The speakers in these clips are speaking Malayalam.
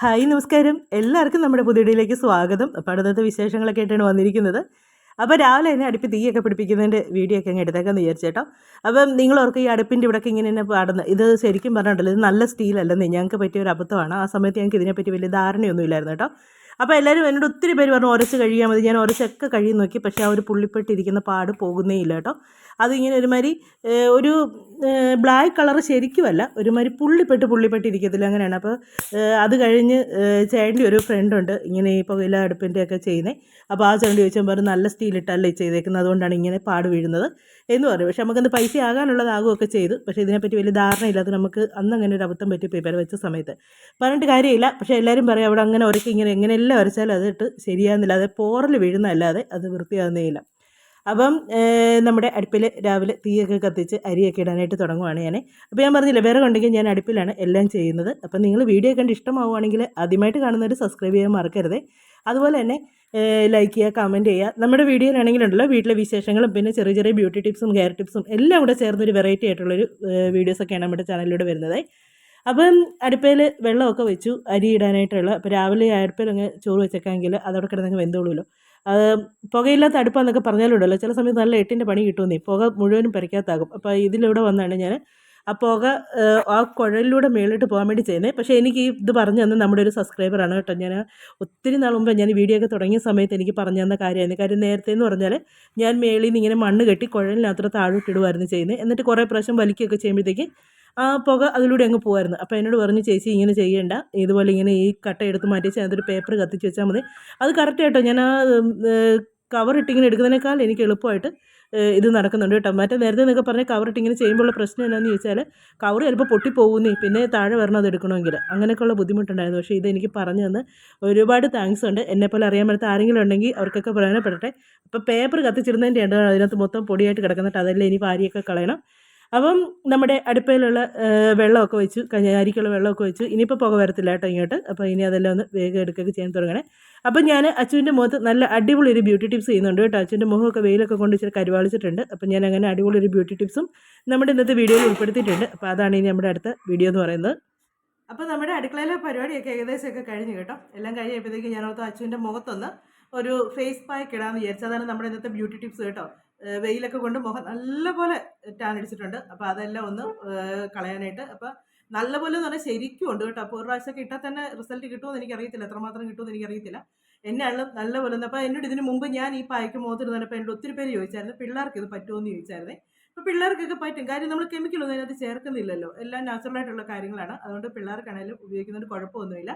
ഹായ് നമസ്കാരം. എല്ലാവർക്കും നമ്മുടെ പുതിയടിയിലേക്ക് സ്വാഗതം. അടുത്തത്തെ വിശേഷങ്ങളൊക്കെ ആയിട്ടാണ് വന്നിരിക്കുന്നത്. അപ്പോൾ രാവിലെ തന്നെ അടുപ്പ് തീയൊക്കെ പിടിപ്പിക്കുന്നതിന്റെ വീഡിയോ ഒക്കെ അങ്ങ് എടുത്തേക്കാന്ന് വിചാരിച്ചേട്ടോ അപ്പം നിങ്ങൾ ഓർക്ക് ഈ അടുപ്പിന്റെ ഇവിടെയൊക്കെ ഇങ്ങനെ തന്നെ പാടുന്നത് ഇത് ശരിക്കും പറഞ്ഞിട്ടുണ്ടല്ലോ ഇത് നല്ല സ്റ്റീലല്ലെന്നേ ഞങ്ങൾക്ക് പറ്റിയ ഒരു അബദ്ധമാണ്. ആ സമയത്ത് ഞങ്ങൾക്ക് ഇതിനെപ്പറ്റി വലിയ ധാരണയൊന്നും ഇല്ലായിരുന്നു കേട്ടോ. അപ്പോൾ എല്ലാവരും എന്നോട് ഒത്തിരി പേര് പറഞ്ഞു ഉരച്ച് കഴിയാൽ മതി. ഞാൻ ഉരച്ചൊക്കെ കഴിയും നോക്കി പക്ഷേ ആ ഒരു പുള്ളിപ്പെട്ടിരിക്കുന്ന പാട് പോകുന്നേ ഇല്ല കേട്ടോ. അതിങ്ങനെ ഒരുമാതിരി ഒരു ബ്ലാക്ക് കളർ ശരിക്കുമല്ല. ഒരുമാതിരി പുള്ളിപ്പെട്ട് പുള്ളിപ്പെട്ട് ഇരിക്കത്തില്ല അങ്ങനെയാണ് അപ്പോൾ അത് കഴിഞ്ഞ് ചേട്ടന്റെ ഒരു ഫ്രണ്ടുണ്ട് ഇങ്ങനെ ഈ പുകയില അടുപ്പിന്റെ ഒക്കെ ചെയ്യുന്നത് അപ്പോൾ ആ ചേട്ടൻ ചോദിച്ചാൽ പറഞ്ഞു നല്ല സ്റ്റീലിട്ടല്ലേ ചെയ്തേക്കുന്നത്? അതുകൊണ്ടാണ് ഇങ്ങനെ പാട് വീഴുന്നത്. എന്ന് പറയും പക്ഷെ നമുക്കത് പൈസ ആകാനുള്ളതാകുമൊക്കെ ചെയ്തു. പക്ഷേ ഇതിനെപ്പറ്റി വലിയ ധാരണയില്ലാതെ നമുക്ക് അന്ന് അങ്ങനെ ഒരു അബദ്ധം പറ്റി പേപ്പർ വെച്ച സമയത്ത്. പറഞ്ഞിട്ട് കാര്യമില്ല. പക്ഷേ എല്ലാവരും പറയും അവിടെ അങ്ങനെ ഉരക്കി ഇങ്ങനെ എങ്ങനെയെല്ലാം ഉരച്ചാലും അതിട്ട് ശരിയാകുന്നില്ല അത് പോറൽ വീഴുന്നതല്ലാതെ അത് വൃത്തിയാകുന്നേ ഇല്ല അപ്പം നമ്മുടെ അടുപ്പിൽ രാവിലെ തീയൊക്കെ കത്തിച്ച് അരിയൊക്കെ ഇടാനായിട്ട് തുടങ്ങുവാണ് ഞാൻ അപ്പോൾ ഞാൻ പറഞ്ഞില്ല വേറെ ഉണ്ടെങ്കിൽ ഞാൻ അടുപ്പിലാണ് എല്ലാം ചെയ്യുന്നത്. അപ്പം നിങ്ങൾ വീഡിയോ കണ്ട് ഇഷ്ടമാവുകയാണെങ്കിൽ ആദ്യമായിട്ട് കാണുന്നവർ സബ്സ്ക്രൈബ് ചെയ്യാൻ മറക്കരുത്. അതുപോലെ തന്നെ ലൈക്ക് ചെയ്യുക കമന്റ് ചെയ്യുക. നമ്മുടെ വീഡിയോയിലാണെങ്കിലുണ്ടല്ലോ വീട്ടിലെ വിശേഷങ്ങളും പിന്നെ ചെറിയ ചെറിയ ബ്യൂട്ടി ടിപ്സും ഹെയർ ടിപ്സും എല്ലാം കൂടെ ചേർന്നൊരു വെറൈറ്റി ആയിട്ടുള്ളൊരു വീഡിയോസൊക്കെയാണ് നമ്മുടെ ചാനലിലൂടെ വരുന്നത്. അപ്പം അടുപ്പയിൽ വെള്ളമൊക്കെ വെച്ചു അരി ഇടാനായിട്ടുള്ള അപ്പോൾ രാവിലെ അടുപ്പിൽ അങ്ങ് ചോറ് വെച്ചേക്കാമെങ്കിൽ അതവിടെ കിടന്നങ്ങ് വെന്തോളൂല്ലോ അത് പുകയില്ലാത്ത അടുപ്പാന്നൊക്കെ പറഞ്ഞാലുണ്ടല്ലോ. ചില സമയത്ത് നല്ല എട്ടിന്റെ പണി കിട്ടുമെന്നേ. പുക മുഴുവനും പരിക്കാത്താകും അപ്പോൾ ഇതിലൂടെ വന്നാണ് ഞാൻ ആ പുക ആ കുഴലിലൂടെ മേളിട്ട് പോകാൻ വേണ്ടി ചെയ്യുന്നത് പക്ഷേ എനിക്ക് ഇത് പറഞ്ഞു തന്ന നമ്മുടെ ഒരു സബ്സ്ക്രൈബറാണ് കേട്ടോ. ഞാൻ ഒത്തിരി നാൾ മുമ്പ് ഞാൻ വീഡിയോ ഒക്കെ തുടങ്ങിയ സമയത്ത് എനിക്ക് പറഞ്ഞു തന്ന കാര്യമായിരുന്നു. കാര്യം നേരത്തെ എന്ന് പറഞ്ഞാൽ ഞാൻ മേളിൽ നിന്ന് ഇങ്ങനെ മണ്ണ് കെട്ടി കുഴലിനകത്ത് താഴോട്ടിടുമായിരുന്നു ചെയ്യുന്നത് എന്നിട്ട് കുറേ പ്രാവശ്യം വലിക്കുകയൊക്കെ ചെയ്യുമ്പോഴത്തേക്ക് ആ പുക അതിലൂടെ അങ്ങ് പോകുമായിരുന്നു അപ്പോൾ എന്നോട് പറഞ്ഞു ചേച്ചി ഇങ്ങനെ ചെയ്യേണ്ട. ഇതുപോലെ ഇങ്ങനെ ഈ കട്ട എടുത്ത് മാറ്റി വെച്ചാൽ അതൊരു പേപ്പർ കത്തിച്ച് വെച്ചാൽ മതി. അത് കറക്റ്റ് കേട്ടോ ഞാൻ ആ കവർ ഇട്ടിങ്ങനെ എടുക്കുന്നതിനേക്കാൾ എനിക്ക് എളുപ്പമായിട്ട് ഇത് നടക്കുന്നുണ്ട് കേട്ടോ. മറ്റേ നേരത്തെ എന്നൊക്കെ പറഞ്ഞാൽ കവർ ഇട്ടിങ്ങനെ ചെയ്യുമ്പോഴുള്ള പ്രശ്നം എന്താണെന്ന് ചോദിച്ചാൽ കവർ ചിലപ്പോൾ പൊട്ടിപ്പോകുന്നേ പിന്നെ താഴെ വരണം അത് എടുക്കണമെങ്കിൽ അങ്ങനെയൊക്കെയുള്ള ബുദ്ധിമുട്ടുണ്ടായിരുന്നു. പക്ഷേ ഇത് എനിക്ക് പറഞ്ഞു തന്ന് ഒരുപാട് താങ്ക്സ് ഉണ്ട്. എന്നെപ്പോലെ അറിയാൻ പറ്റാത്ത ആരെങ്കിലും ഉണ്ടെങ്കിൽ അവർക്കൊക്കെ പ്രയോജനപ്പെടട്ടെ. അപ്പോൾ പേപ്പർ കത്തിച്ചിടുന്നതിന്റെ ഉണ്ട് അതിനകത്ത് മൊത്തം പൊടിയായിട്ട് കിടക്കുന്നിട്ട് അതെല്ലാം ഇനി വാരിയൊക്കെ കളയണം. അപ്പം നമ്മുടെ അടുപ്പയിലുള്ള വെള്ളമൊക്കെ വെച്ചു അരിക്കുള്ള വെള്ളമൊക്കെ വെച്ചു. ഇനിയിപ്പോൾ പുക വരത്തില്ല കേട്ടോ ഇങ്ങോട്ട്. അപ്പോൾ ഇനി അതെല്ലാം ഒന്ന് വേഗം എടുക്കുകയൊക്കെ ചെയ്യാൻ തുടങ്ങണേ. അപ്പം ഞാൻ അച്ചുവിന്റെ മുഖത്ത് നല്ല അടിപൊളി ഒരു ബ്യൂട്ടി ടിപ്സ് ചെയ്യുന്നുണ്ട് കേട്ടോ. അച്ചുവിന്റെ മുഖമൊക്കെ വെയിലൊക്കെ കൊണ്ട് ഇച്ചിരി കരുവാളിച്ചിട്ടുണ്ട്. അപ്പം ഞാൻ അങ്ങനെ അടിപൊളി ഒരു ബ്യൂട്ടി ടിപ്സും നമ്മുടെ ഇന്നത്തെ വീഡിയോയിൽ ഉൾപ്പെടുത്തിയിട്ടുണ്ട്. അപ്പോൾ അതാണ് ഇനി നമ്മുടെ അടുത്ത വീഡിയോ എന്ന് പറയുന്നത്. അപ്പോൾ നമ്മുടെ അടുക്കളയിലെ പരിപാടിയൊക്കെ ഏകദേശമൊക്കെ കഴിഞ്ഞു കേട്ടോ. എല്ലാം കഴിഞ്ഞപ്പോഴത്തേക്ക് ഞാൻ അച്ചുവിന്റെ മുഖത്തൊന്ന് ഒരു ഫേസ് പാക്ക് ഇടാമെന്ന് വിചാരിച്ചു. അതാണ് നമ്മുടെ ഇന്നത്തെ ബ്യൂട്ടി ടിപ്സ് കേട്ടോ. വെയിലൊക്കെ കൊണ്ട് മുഖം നല്ലപോലെ ടാൻ അടിച്ചിട്ടുണ്ട്. അപ്പോൾ അതെല്ലാം ഒന്ന് കളയാനായിട്ട്. അപ്പോൾ നല്ലപോലെ എന്ന് പറഞ്ഞാൽ ശരിക്കും ഉണ്ട് കേട്ടോ. അപ്പോൾ ഒരു പ്രാവശ്യമൊക്കെ ഇട്ടാൽ തന്നെ റിസൾട്ട് കിട്ടുമെന്ന് എനിക്കറിയത്തില്ല. എത്രമാത്രം കിട്ടുമെന്ന് എനിക്കറിയത്തില്ല. എന്നെയാണ് നല്ലപോലെ ഒന്ന്. അപ്പോൾ എന്നോട് ഇതിന് മുമ്പ് ഞാൻ ഈ പായ്ക്ക് മുഖത്തിരുന്നപ്പോൾ എന്നോട് ഒത്തിരി പേര് ചോദിച്ചായിരുന്നു പിള്ളേർക്ക് ഇത് പറ്റുമോ എന്ന് ചോദിച്ചായിരുന്നേ? അപ്പോൾ പിള്ളേർക്കൊക്കെ പറ്റും. കാര്യം നമ്മൾ കെമിക്കലൊന്നും അതിനകത്ത് ചേർക്കുന്നില്ലല്ലോ. എല്ലാം നാച്ചുറൽ ആയിട്ടുള്ള കാര്യങ്ങളാണ്. അതുകൊണ്ട് പിള്ളേർക്കാണെങ്കിലും ഉപയോഗിക്കുന്നതിന് കുഴപ്പമൊന്നുമില്ല.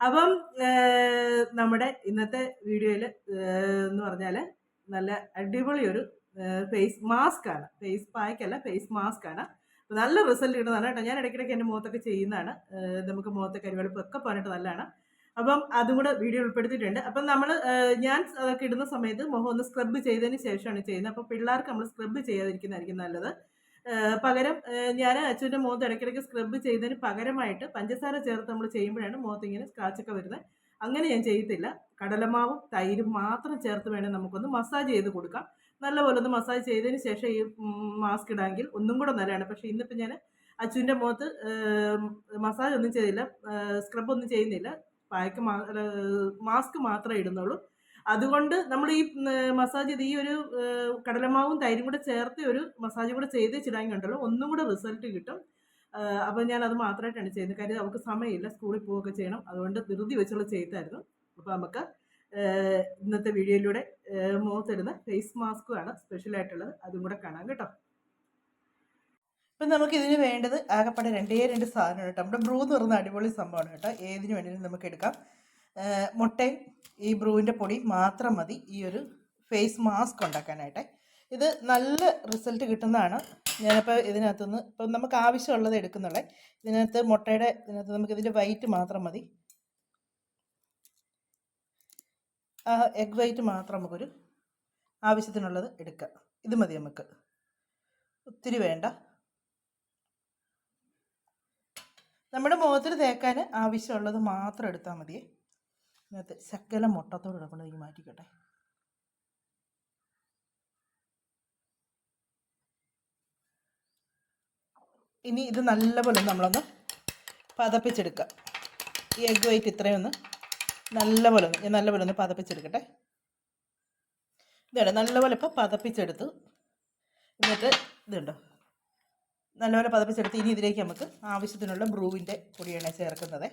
അപ്പം നമ്മുടെ ഇന്നത്തെ വീഡിയോയിൽ എന്ന് പറഞ്ഞാൽ നല്ല അടിപൊളി ഒരു ഫേസ് മാസ്ക് ആണ്. ഫേസ് പാക്ക് അല്ല ഫേസ് മാസ്ക് ആണ് നല്ല റിസൾട്ട് കിട്ടുന്നതാണ് കേട്ടോ ഞാൻ ഇടയ്ക്കിടയ്ക്ക് എന്റെ മുഖത്തൊക്കെ ചെയ്യുന്നതാണ്. നമുക്ക് മുഖത്തെ കരിവെളുപ്പ് ഒക്കെ പറഞ്ഞിട്ട് നല്ലതാണ്. അപ്പം അതും കൂടെ വീഡിയോ ഉൾപ്പെടുത്തിയിട്ടുണ്ട്. അപ്പം നമ്മൾ ഞാൻ അതൊക്കെ ഇടുന്ന സമയത്ത് മുഖം ഒന്ന് സ്ക്രബ് ചെയ്തതിന് ശേഷമാണ് ചെയ്യുന്നത്. അപ്പോൾ പിള്ളേർക്ക് നമ്മൾ സ്ക്രബ് ചെയ്യാതിരിക്കുന്നതായിരിക്കും നല്ലത്. പകരം ഞാൻ അച്ഛന്റെ മുഖത്ത് ഇടയ്ക്കിടയ്ക്ക് സ്ക്രബ് ചെയ്തതിന് പകരമായിട്ട് പഞ്ചസാര ചേർത്ത് നമ്മൾ ചെയ്യുമ്പോഴാണ് മുഖത്ത് ഇങ്ങനെ സ്ക്രാച്ചൊക്കെ വരുന്നത്. അങ്ങനെ ഞാൻ ചെയ്യത്തില്ല. കടലമാവും തൈരും മാത്രം ചേർത്ത് വേണേൽ നമുക്കൊന്ന് മസാജ് ചെയ്ത് കൊടുക്കാം. നല്ലപോലെ ഒന്ന് മസാജ് ചെയ്തതിന് ശേഷം ഈ മാസ്ക് ഇടാമെങ്കിൽ ഒന്നും കൂടെ നല്ലതാണ്. പക്ഷേ ഇന്നിപ്പോൾ ഞാൻ അച്ഛന്റെ മുഖത്ത് മസാജ് ഒന്നും ചെയ്തില്ല സ്ക്രബ് ഒന്നും ചെയ്യുന്നില്ല. പായ്ക്ക് മാസ്ക് മാത്രമേ ഇടുന്നുള്ളൂ. അതുകൊണ്ട് നമ്മൾ ഈ മസാജ് ചെയ്ത് ഈ ഒരു കടലമാവും തൈരും കൂടെ ചേർത്ത് ഒരു മസാജ് കൂടെ ചെയ്ത് ചിടാമെങ്കിൽ ഉണ്ടല്ലോ. ഒന്നും കൂടെ റിസൾട്ട് കിട്ടും. അപ്പോൾ ഞാൻ അത് മാത്രമായിട്ടാണ് ചെയ്യുന്നത്. കാര്യം അവൾക്ക് സമയമില്ല സ്കൂളിൽ പോവുകയൊക്കെ ചെയ്യണം. അതുകൊണ്ട് ധൃതി വെച്ചുള്ള ചെയ്തായിരുന്നു. അപ്പോൾ നമുക്ക് ഇന്നത്തെ വീഡിയോയിലൂടെ മുഖത്തിടുന്ന ഫേസ് മാസ്കുമാണ് സ്പെഷ്യലായിട്ടുള്ളത് അതും കൂടെ കാണാം കേട്ടോ. ഇപ്പം നമുക്ക് ഇതിന് വേണ്ടത് ആകെപ്പാടെ രണ്ടേ രണ്ട് സാധനമാണ് കേട്ടോ. നമ്മുടെ ബ്രൂ എന്ന് പറയുന്ന അടിപൊളി സംഭവമാണ് കേട്ടോ. ഏതിന് വേണമെങ്കിലും നമുക്ക് എടുക്കാം. മുട്ടയും ഈ ബ്രൂവിന്റെ പൊടി മാത്രം മതി. ഈ ഒരു ഫേസ് മാസ്ക് ഉണ്ടാക്കാനായിട്ട്. ഇത് നല്ല റിസൾട്ട് കിട്ടുന്നതാണ്. ഞാനിപ്പോൾ ഇതിനകത്തുനിന്ന് ഇപ്പം നമുക്ക് ആവശ്യമുള്ളത് എടുക്കുന്നുള്ളേ. ഇതിനകത്ത് മുട്ടയുടെ ഇതിനകത്ത് നമുക്ക് ഇതിന്റെ വൈറ്റ് മാത്രം മതി. ആ എഗ് വൈറ്റ് മാത്രം നമുക്കൊരു ആവശ്യത്തിനുള്ളത് എടുക്കാം. ഇത് മതി നമുക്ക്. ഒത്തിരി വേണ്ട. നമ്മുടെ മുഖത്തിന് തേക്കാൻ ആവശ്യമുള്ളത് മാത്രം എടുത്താൽ മതിയേ. ഇതിനകത്ത് ശക്കല മുട്ടത്തോട് കിടക്കുന്നത് മാറ്റിക്കട്ടെ. ഇനി ഇത് നല്ലപോലെ നമ്മളൊന്ന് പതപ്പിച്ചെടുക്കുക ഈ എഗ് വൈറ്റ് ഇത്രയും ഒന്ന് നല്ലപോലെ ഒന്ന് നല്ലപോലെ ഒന്ന് പതപ്പിച്ചെടുക്കട്ടെ. ഇതാണ് നല്ലപോലെ ഇപ്പോൾ പതപ്പിച്ചെടുത്തു. എന്നിട്ട് ഇതുണ്ടോ? നല്ലപോലെ പതപ്പിച്ചെടുത്ത് ഇനി ഇതിലേക്ക് നമുക്ക് ആവശ്യത്തിനുള്ള ബ്രൂവിന്റെ പൊടിയാണ് ചേർക്കുന്നത്.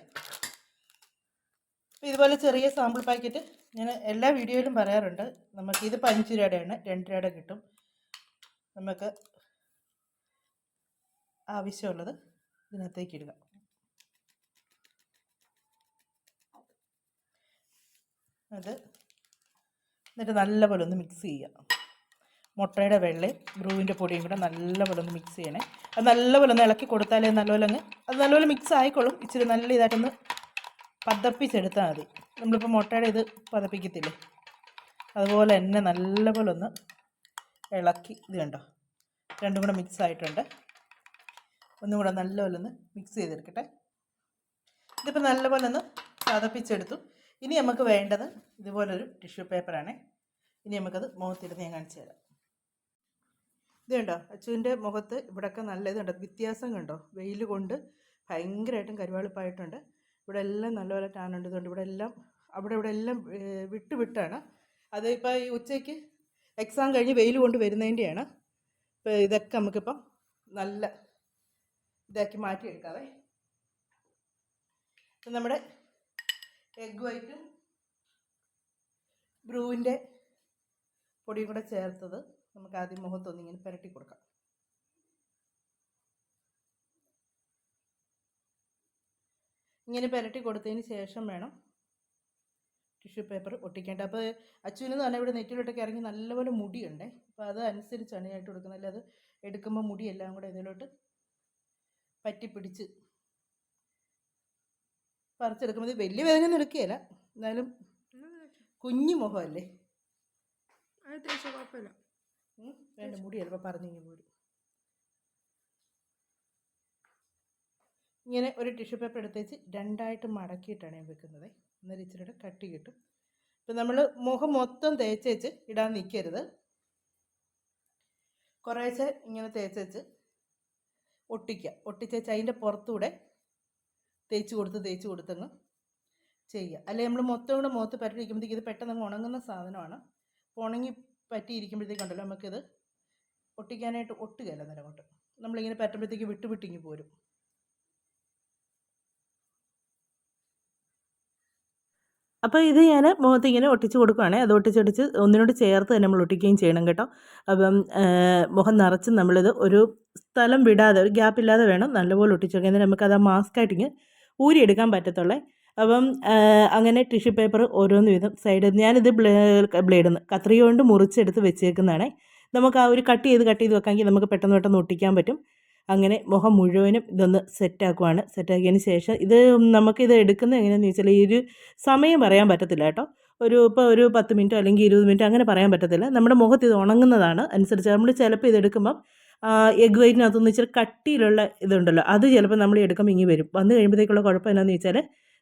അപ്പോൾ ഇതുപോലെ ചെറിയ സാമ്പിൾ പാക്കറ്റ് ഞാൻ എല്ലാ വീഡിയോയിലും പറയാറുണ്ട് നമുക്ക് ഇത് അഞ്ച് രൂപയുടെയാണ് രണ്ട് രൂപയുടെ കിട്ടും. നമുക്ക് ആവശ്യമുള്ളത് ഇതിനകത്തേക്ക് ഇടുക. അത് എന്നിട്ട് നല്ലപോലെ ഒന്ന് മിക്സ് ചെയ്യുക. മുട്ടയുടെ വെള്ളയും ബ്രൂവിന്റെ പൊടിയും കൂടെ നല്ലപോലെ ഒന്ന് മിക്സ് ചെയ്യണേ. അത് നല്ലപോലെ ഒന്ന് ഇളക്കി കൊടുത്താലേ നല്ലപോലെ അങ്ങ് അത് നല്ലപോലെ മിക്സ് ആയിക്കോളും ഇച്ചിരി നല്ല ഇതായിട്ടൊന്ന് പതപ്പിച്ചെടുത്താൽ മതി. നമ്മളിപ്പോൾ മുട്ടയുടെ ഇത് പതപ്പിക്കത്തില്ലേ? അതുപോലെ തന്നെ നല്ലപോലെ ഒന്ന് ഇളക്കി ഇത് കണ്ടോ? രണ്ടും കൂടെ മിക്സ് ആയിട്ടുണ്ട്. ഒന്നും കൂടെ നല്ലപോലെ ഒന്ന് മിക്സ് ചെയ്തെടുക്കട്ടെ. ഇതിപ്പോൾ നല്ലപോലെ ഒന്ന് ചതപ്പിച്ചെടുത്തു. ഇനി നമുക്ക് വേണ്ടത് ഇതുപോലൊരു ടിഷ്യൂ പേപ്പറാണ് ഇനി നമുക്കത് മുഖത്തിരുന്ന് ഞാൻ കാണിച്ചു തരാം. ഇത് കണ്ടോ? അച്ചുവിന്റെ മുഖത്ത് ഇവിടെയൊക്കെ നല്ല ഇതുണ്ട്. വ്യത്യാസം കണ്ടോ? വെയിൽ കൊണ്ട് ഭയങ്കരമായിട്ടും കരുവാളിപ്പായിട്ടുണ്ട്. ഇവിടെ എല്ലാം നല്ലപോലെ ടാനുണ്ട് ഇതുകൊണ്ട് ഇവിടെ എല്ലാം അവിടെ ഇവിടെ എല്ലാം വിട്ട് വിട്ടാണ്. അത് ഇപ്പോൾ ഈ ഉച്ചയ്ക്ക് എക്സാം കഴിഞ്ഞ് വെയിൽ കൊണ്ട് വരുന്നതിന്റെയാണ്. ഇപ്പോൾ ഇതൊക്കെ നമുക്കിപ്പം നല്ല ഇതാക്കി മാറ്റിയെടുക്കാവേ. നമ്മുടെ എഗ് വൈറ്റും ബ്രൂവിന്റെ പൊടിയും കൂടെ ചേർത്തത് നമുക്ക് ആദ്യം മുഖത്തൊന്ന് ഇങ്ങനെ പുരട്ടി കൊടുക്കാം. ഇങ്ങനെ പുരട്ടി കൊടുത്തതിന് ശേഷം വേണം ടിഷ്യൂ പേപ്പർ ഒട്ടിക്കേണ്ടത് അപ്പോൾ അച്ഛനെന്ന് തന്നെ ഇവിടെ നെറ്റിലോട്ടൊക്കെ ഇറങ്ങി നല്ലപോലെ മുടിയുണ്ടേ. അപ്പോൾ അത് അനുസരിച്ചാണ് കൊടുക്കുന്നത്. അല്ലാതെ എടുക്കുമ്പോൾ മുടിയെല്ലാം കൂടെ ഇതിലോട്ട് പറ്റിപ്പിടിച്ച് പറിച്ചെടുക്കുമ്പോൾ ഇത് വലിയ വേദനയൊന്നും എടുക്കുകയില്ല. എന്നാലും കുഞ്ഞു മുഖമല്ലേ? വേണ്ട മുടി ചിലപ്പോൾ പറഞ്ഞിങ്ങനെ മുടി. ഇങ്ങനെ ഒരു ടിഷ്യൂ പേപ്പർ എടുത്തേച്ച് രണ്ടായിട്ട് മടക്കിയിട്ടാണ് ഞാൻ വെക്കുന്നത്. അന്നേരം ഇച്ചിരിയുടെ കട്ടി കിട്ടും. ഇപ്പം നമ്മൾ മുഖം മൊത്തം തേച്ചേച്ച് ഇടാൻ നിൽക്കരുത് കുറേശ്ശെ ഇങ്ങനെ തേച്ചേച്ച് ഒട്ടിക്കുക. ഒട്ടിച്ചേച്ച് അതിന്റെ പുറത്തൂടെ തേച്ച് കൊടുത്ത് തേച്ച് കൊടുത്തങ്ങ് ചെയ്യുക. അല്ലെങ്കിൽ നമ്മൾ മൊത്തം കൂടെ മുഖത്ത് പരട്ടിയിരിക്കുമ്പോഴത്തേക്ക് ഇത് പെട്ടെന്ന് ഉണങ്ങുന്ന സാധനമാണ്. അപ്പോൾ ഉണങ്ങി പറ്റിയിരിക്കുമ്പോഴത്തേക്കുണ്ടല്ലോ നമുക്കിത് ഒട്ടിക്കാനായിട്ട് ഒട്ടുകയല്ല നേരം കൊണ്ട് നമ്മളിങ്ങനെ പറ്റുമ്പോഴത്തേക്ക് വിട്ട് വിട്ടിങ്ങി പോരും. അപ്പോൾ ഇത് ഞാൻ മുഖത്ത് ഇങ്ങനെ ഒട്ടിച്ച് കൊടുക്കുകയാണെ അത് ഒട്ടിച്ചൊട്ടിച്ച് ഒന്നിനോട് ചേർത്ത് തന്നെ നമ്മൾ ഒട്ടിക്കുകയും ചെയ്യണം കേട്ടോ. അപ്പം മുഖം നിറച്ച് നമ്മളിത് ഒരു സ്ഥലം വിടാതെ ഒരു ഗ്യാപ്പ് ഇല്ലാതെ വേണം നല്ലപോലെ ഒട്ടിച്ചെടുക്കാൻ. എന്നിട്ട് നമുക്കത് ആ മാസ്കായിട്ടിങ്ങ് ഊരിയെടുക്കാൻ പറ്റത്തുള്ളേ. അപ്പം അങ്ങനെ ടിഷ്യൂ പേപ്പർ ഓരോന്ന് വീതം സൈഡ് ഞാനിത് ബ്ലേ ബ്ലേഡ് കത്രിക കൊണ്ട് മുറിച്ചെടുത്ത് വെച്ചേക്കുന്നതാണേ. നമുക്ക് ആ ഒരു കട്ട് ചെയ്ത് കട്ട് ചെയ്ത് വെക്കാമെങ്കിൽ നമുക്ക് പെട്ടെന്ന് പെട്ടെന്ന് ഒട്ടിക്കാൻ പറ്റും. അങ്ങനെ മുഖം മുഴുവനും ഇതൊന്ന് സെറ്റാക്കുവാണ് സെറ്റാക്കിയതിന് ശേഷം ഇത് നമുക്കിത് എടുക്കുന്നത് എങ്ങനെയാണെന്ന് ചോദിച്ചാൽ ഈ ഒരു സമയം പറയാൻ പറ്റത്തില്ല കേട്ടോ. ഒരു ഇപ്പോൾ ഒരു പത്ത് മിനിറ്റോ അല്ലെങ്കിൽ ഇരുപത് മിനിറ്റോ അങ്ങനെ പറയാൻ പറ്റത്തില്ല. നമ്മുടെ മുഖത്ത് ഇത് ഉണങ്ങുന്നതാണ്. അനുസരിച്ച് നമ്മൾ ചിലപ്പോൾ ഇത് എടുക്കുമ്പം എഗ് വൈറ്റിനകത്തുനിന്ന് ഇച്ചിരി കട്ടിയിലുള്ള ഇതുണ്ടല്ലോ അത് ചിലപ്പോൾ നമ്മൾ എടുക്കുമ്പോൾ ഇങ്ങി വരും. വന്നു കഴിയുമ്പോഴത്തേക്കുള്ള കുഴപ്പം എന്താണെന്ന് വെച്ചാൽ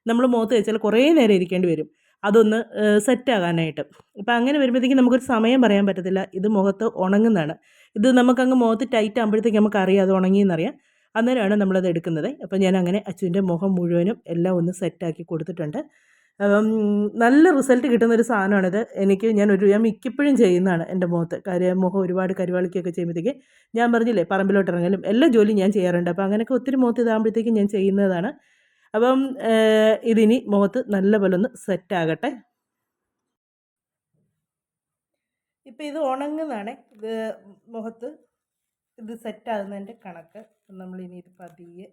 നമ്മൾ മുഖത്ത് വെച്ചാൽ കുറേ നേരം ഇരിക്കേണ്ടി വരും. അതൊന്ന് സെറ്റാകാനായിട്ട് അപ്പോൾ അങ്ങനെ വരുമ്പോഴത്തേക്കും നമുക്കൊരു സമയം പറയാൻ പറ്റത്തില്ല. ഇത് മുഖത്ത് ഉണങ്ങുന്നതാണ്. ഇത് നമുക്കങ്ങ് മുഖത്ത് ടൈറ്റ് ആകുമ്പോഴത്തേക്ക് നമുക്ക് അറിയാം അത് ഉണങ്ങിയെന്നറിയാം. അന്നേരമാണ് നമ്മളത് എടുക്കുന്നത്. അപ്പോൾ ഞാൻ അങ്ങനെ അച്ചുവിന്റെ മുഖം മുഴുവനും എല്ലാം ഒന്ന് സെറ്റാക്കി കൊടുത്തിട്ടുണ്ട്. നല്ല റിസൾട്ട് കിട്ടുന്ന ഒരു സാധനമാണിത്. എനിക്ക് ഞാൻ ഒരു ഞാൻ മിക്കപ്പോഴും ചെയ്യുന്നതാണ് എന്റെ മുഖത്ത്. കാര്യം മുഖം ഒരുപാട് കരുവാളിക്കൊക്കെ ചെയ്യുമ്പോഴത്തേക്ക് ഞാൻ പറഞ്ഞില്ലേ പറമ്പിലോട്ട് ഇറങ്ങലും എല്ലാ ജോലിയും ഞാൻ ചെയ്യാറുണ്ട്. അപ്പോൾ അങ്ങനെയൊക്കെ ഒത്തിരി മുഖത്ത് ഇതാകുമ്പോഴത്തേക്കും ഞാൻ ചെയ്യുന്നതാണ്. അപ്പം ഇതിനി മുഖത്ത് നല്ല നല്ലപോലെ ഒന്ന് സെറ്റാകട്ടെ ഇപ്പം ഇത് ഉണങ്ങുന്നതാണ്. ഇത് മുഖത്ത് ഇത് സെറ്റാകുന്നതിന്റെ കണക്ക്. നമ്മളിനി ഇത് പതിയെ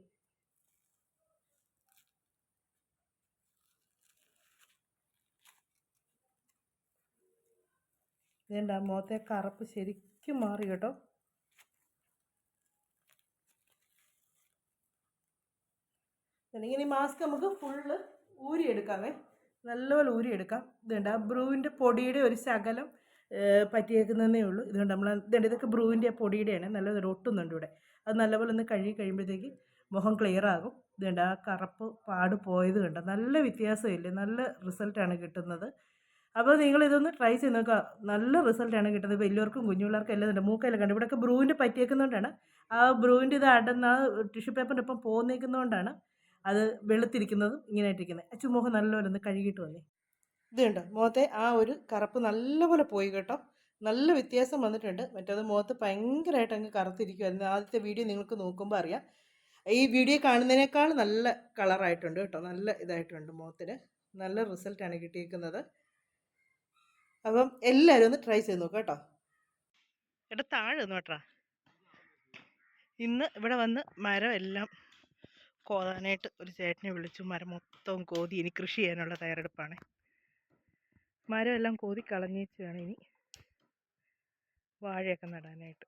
ഇതേണ്ട മുഖത്തെ കറുപ്പ് ശരിക്കും മാറി കേട്ടോ. ഇങ്ങനെ മാസ്ക് നമുക്ക് ഫുള്ള് ഊരിയെടുക്കാമേ നല്ലപോലെ ഊരിയെടുക്കാം ഇതുണ്ട് ആ ബ്രൂവിന്റെ പൊടിയുടെ ഒരു ശകലം പറ്റിയേക്കുന്നതേ ഉള്ളൂ. ഇതുകൊണ്ട് നമ്മൾ ഇതുണ്ട് ഇതൊക്കെ ബ്രൂവിന്റെ പൊടിയുടെയാണ്. നല്ലത് ഒട്ടുന്നുണ്ട് ഇവിടെ. അത് നല്ലപോലെ ഒന്ന് കഴുകി കഴിയുമ്പോഴത്തേക്ക് മുഖം ക്ലിയർ ആകും. ഇതുണ്ട് ആ കറുപ്പ് പാട് പോയത് കണ്ട? നല്ല വ്യത്യാസമില്ലേ? നല്ല റിസൾട്ടാണ് കിട്ടുന്നത്. അപ്പോൾ നിങ്ങൾ ഇതൊന്ന് ട്രൈ ചെയ്ത് നോക്കുക. നല്ല റിസൾട്ടാണ് കിട്ടുന്നത്. വലിയവർക്കും കുഞ്ഞുപിള്ളേർക്കും എല്ലാം ഉണ്ട്. മൂക്കെല്ലാം കണ്ട്. ഇവിടെയൊക്കെ ബ്രൂവിന്റെ പറ്റിയേക്കുന്നതുകൊണ്ടാണ് ആ ബ്രൂവിന്റെ ഇത് അടന്ന് ആ ടിഷ്യൂ പേപ്പറിന്റെ ഒപ്പം പോന്നേക്കുന്നതുകൊണ്ടാണ് അത് വെളുത്തിരിക്കുന്നതും ഇങ്ങനെ ഇട്ടിരിക്കുന്നത്. അച്ചുമുഖം നല്ലപോലെ ഒന്ന് കഴുകിയിട്ട് വന്നേ. ഇത് കണ്ടോ? മുഖത്തെ ആ ഒരു കറുപ്പ് നല്ലപോലെ പോയി കേട്ടോ. നല്ല വ്യത്യാസം വന്നിട്ടുണ്ട്. മറ്റേത് മുഖത്ത് ഭയങ്കരമായിട്ട് അങ്ങ് കറുത്തിരിക്കുമായിരുന്നു ആദ്യത്തെ വീഡിയോ നിങ്ങൾക്ക് നോക്കുമ്പോൾ അറിയാം. ഈ വീഡിയോ കാണുന്നതിനേക്കാൾ നല്ല കളറായിട്ടുണ്ട് കേട്ടോ. നല്ല ഇതായിട്ടുണ്ട് മുഖത്തിന്. നല്ല റിസൾട്ടാണ് കിട്ടിയിരിക്കുന്നത് അപ്പം എല്ലാവരും ഒന്ന് ട്രൈ ചെയ്ത് നോക്കാം കേട്ടോ. എടാ താഴെ ഒന്ന് കേട്ടാ ഇന്ന് ഇവിടെ വന്ന് മരം എല്ലാം കോതാനായിട്ട് ഒരു ചേട്ടനെ വിളിച്ചു. മരം മൊത്തം കോതി. ഇനി കൃഷി ചെയ്യാനുള്ള തയ്യാറെടുപ്പാണ്. മരം എല്ലാം കോതി കളഞ്ഞേച്ച് വേണം ഇനി വാഴയൊക്കെ നടാനായിട്ട്.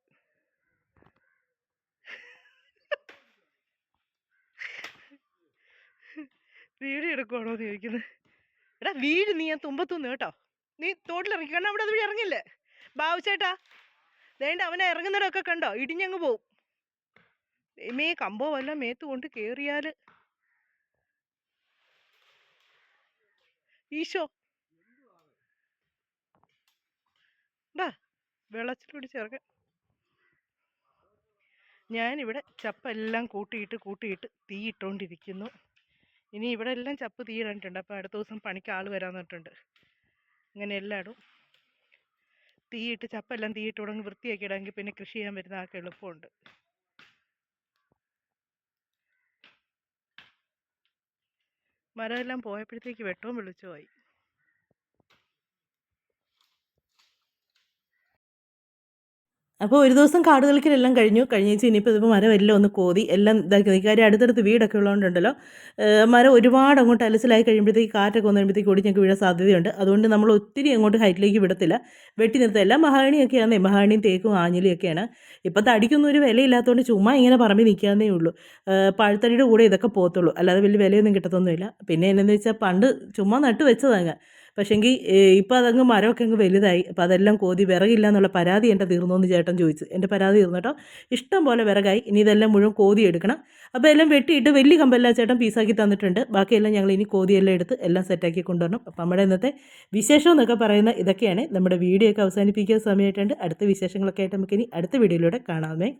വീഡിയോ എടുക്കുവാണോ എന്ന് ചോദിക്കുന്നത് എടാ വീട് നീ ഞാൻ തുമ്പത്തുനിന്ന് കേട്ടോ. നീ തോട്ടിലിറങ്ങി. കാരണം അവിടെ അതുവഴി ഇറങ്ങില്ലേ? ബാബുച്ചേട്ടാ വേണ്ട അവനെ ഇറങ്ങുന്നവരൊക്കെ കണ്ടോ? ഇടിഞ്ഞങ്ങ് പോവും. മേ കമ്പോ വല്ല മേത്ത് കൊണ്ട് കേറിയാൽ. ഈശോ. ഡാ വെള്ളത്തിൽ പിടിച്ച് ഇറങ്ങാൻ ഞാനിവിടെ ചപ്പെല്ലാം കൂട്ടിയിട്ട് കൂട്ടിയിട്ട് തീ ഇട്ടുകൊണ്ടിരിക്കുന്നു ഇനി ഇവിടെ എല്ലാം ചപ്പ് തീ ഇടാനിട്ടുണ്ട്. അപ്പോൾ അടുത്ത ദിവസം പണിക്ക് ആൾ വരാൻ പറഞ്ഞിട്ടുണ്ട്. ഇങ്ങനെ എല്ലാം ഇടും തീയിട്ട് ചപ്പെല്ലാം തീയിട്ട് തുടങ്ങി വൃത്തിയാക്കി ഇടാമെങ്കിൽ പിന്നെ കൃഷി ചെയ്യാൻ വരുന്ന ആൾക്ക് എളുപ്പമുണ്ട്. മരമെല്ലാം പോയപ്പോഴത്തേക്ക് വെട്ടവും വെളിച്ചമായി അപ്പോൾ ഒരു ദിവസം കാട് കളിക്കലെല്ലാം കഴിഞ്ഞു. കഴിഞ്ഞ ആഴ്ച ഇനിയിപ്പോൾ ഇതിപ്പോൾ മരം എല്ലാം ഒന്ന് കോതി എല്ലാം ഇതാക്കി നിൽക്കുക കാര്യം അടുത്തടുത്ത് വീടൊക്കെ ഉള്ളതുകൊണ്ടുണ്ടല്ലോ മരം ഒരുപാട് അങ്ങോട്ട് അലസിലായി കഴിയുമ്പോഴത്തേക്ക് കാറ്റൊക്കെ വന്നു കഴിയുമ്പോഴത്തേക്ക് ഒടിഞ്ഞൊക്കെ വീഴാൻ സാധ്യതയുണ്ട്. അതുകൊണ്ട് നമ്മൾ ഒത്തിരി അങ്ങോട്ട് ഹൈറ്റിലേക്ക് വിടത്തില്ല. വെട്ടി നിർത്തുക എല്ലാം മഹാണിയൊക്കെയാണ് മഹാണിയും തേക്കും ആഞ്ഞിലിയൊക്കെയാണ്. ഇപ്പോൾ തടിക്കൊന്നും ഒരു വിലയില്ലാത്തതുകൊണ്ട് ചുമ്മാ ഇങ്ങനെ പറമ്പിൽ നിൽക്കാന്നേ ഉള്ളൂ. പഴുത്തടിയുടെ കൂടെ ഇതൊക്കെ പോകത്തുള്ളൂ. അല്ലാതെ വലിയ വിലയൊന്നും കിട്ടത്തൊന്നുമില്ല. പിന്നെ എന്നു വെച്ചാൽ പണ്ട് ചുമ്മാ നട്ട് വെച്ചതങ്ങ് പക്ഷേങ്കിൽ ഇപ്പോൾ അതങ്ങ് മരമൊക്കെ അങ്ങ് വലുതായി. അപ്പോൾ അതെല്ലാം കോതി വിറകില്ല എന്നുള്ള പരാതി എന്റെ തീർന്നു എന്ന് ചേട്ടൻ ചോദിച്ചു. എന്റെ പരാതി തീർന്നിട്ടോ ഇഷ്ടം പോലെ വിറകായി. ഇനി ഇതെല്ലാം മുഴുവൻ കോതി എടുക്കണം. അപ്പോൾ എല്ലാം വെട്ടിയിട്ട് വലിയ കമ്പെല്ലാം ചേട്ടൻ പീസാക്കി തന്നിട്ടുണ്ട്. ബാക്കിയെല്ലാം ഞങ്ങൾ ഇനി കോതിയെല്ലാം എടുത്ത് എല്ലാം സെറ്റാക്കി കൊണ്ടുവരണം. അപ്പോൾ നമ്മുടെ ഇന്നത്തെ വിശേഷം എന്നൊക്കെ പറയുന്ന ഇതൊക്കെയാണ്. നമ്മുടെ വീഡിയോ ഒക്കെ അവസാനിപ്പിക്കുന്ന സമയമായിട്ടുണ്ട്. അടുത്ത വിശേഷങ്ങളൊക്കെ ആയിട്ട് നമുക്കിനി അടുത്ത വീഡിയോയിലൂടെ കാണാമേ.